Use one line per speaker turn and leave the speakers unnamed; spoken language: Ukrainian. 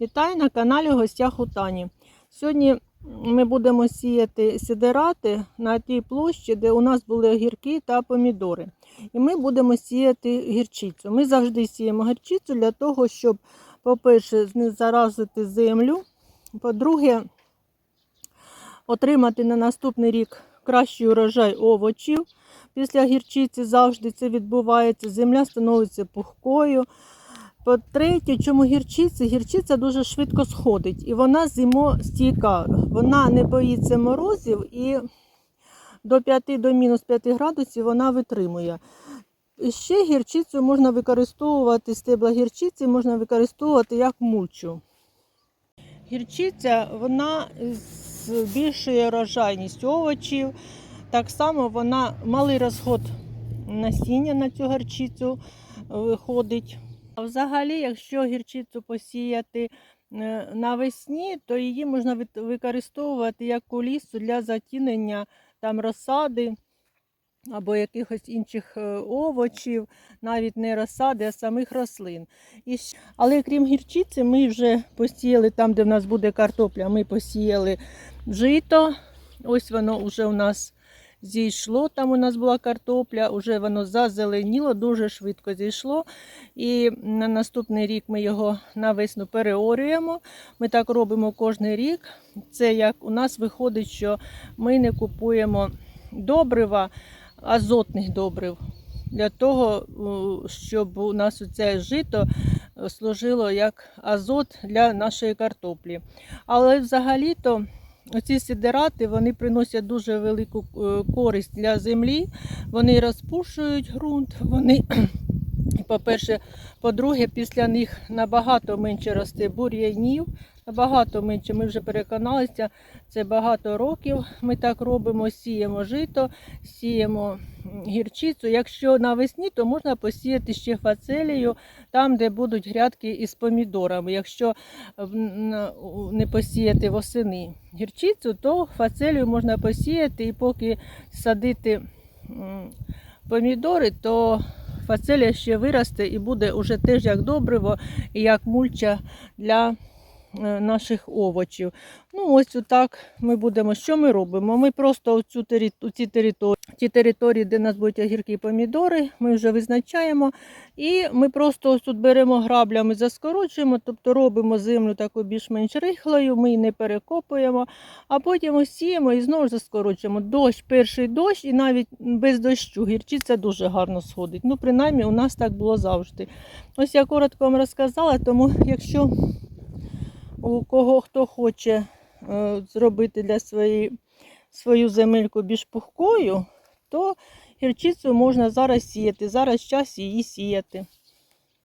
Вітаю на каналі Гостях у Тані. Сьогодні ми будемо сіяти сидерати на тій площі, де у нас були огірки та помідори. І ми будемо сіяти гірчицю. Ми завжди сіємо гірчицю для того, щоб, по-перше, не заразити землю. По-друге, отримати на наступний рік кращий урожай овочів. Після гірчиці завжди це відбувається. Земля становиться пухкою. По-третє, чому гірчиця? Гірчиця дуже швидко сходить і вона зимостійка. Вона не боїться морозів і до 5 до мінус 5 градусів вона витримує. Ще гірчицю можна використовувати, стебла гірчиці можна використовувати як мульчу. Гірчиця вона збільшує рожайність овочів. Так само вона малий розход насіння на цю гірчицю виходить. А взагалі, якщо гірчицю посіяти е, навесні, то її можна використовувати як кулісу для затінення там розсади або якихось інших е, овочів, навіть не розсади, а самих рослин. І, але крім гірчиці, ми вже посіяли там, де в нас буде картопля, ми посіяли жито. Ось воно вже у нас зійшло. Там у нас була картопля, вже воно зазеленіло, дуже швидко зійшло. І на наступний рік ми його на весну переорюємо. Ми так робимо кожен рік. Це як у нас виходить, що ми не купуємо добрива, азотних добрив. Для того, щоб у нас це жито е, служило як азот для нашої картоплі. Але взагалі-то ці сідерати вони приносять дуже велику е, користь для землі. Вони розпушують ґрунт, вони по-перше, по-друге, після них набагато менше росте бур'янів, набагато менше. Ми вже переконалися, це багато років. Ми так робимо, сіємо жито, сіємо гірчицю. Якщо навесні, то можна посіяти ще фацелію там, де будуть грядки із помідорами. Якщо не посіяти восени гірчицю, то фацелію можна посіяти і поки садити помідори, то фацелія ще виросте і буде уже теж як добриво і як мульча для е, наших овочів. Ну, ось отак ми будемо. Що ми робимо? Ми просто оцю ці території, ті території, де у нас будуть огірки і помідори, ми вже визначаємо. І ми просто ось тут беремо граблями, заскорочуємо, тобто робимо землю таку більш-менш рихлою, ми її не перекопуємо, а потім сіємо і знову заскорочуємо. Дощ, перший дощ, і навіть без дощу гірчиця дуже гарно сходить. Ну, принаймні, у нас так було завжди. Ось я коротко вам розказала, тому якщо у кого хто хоче е, зробити для своєї свою земельку більш пухкою, то гірчицю можна зараз сіяти. Зараз час її сіяти.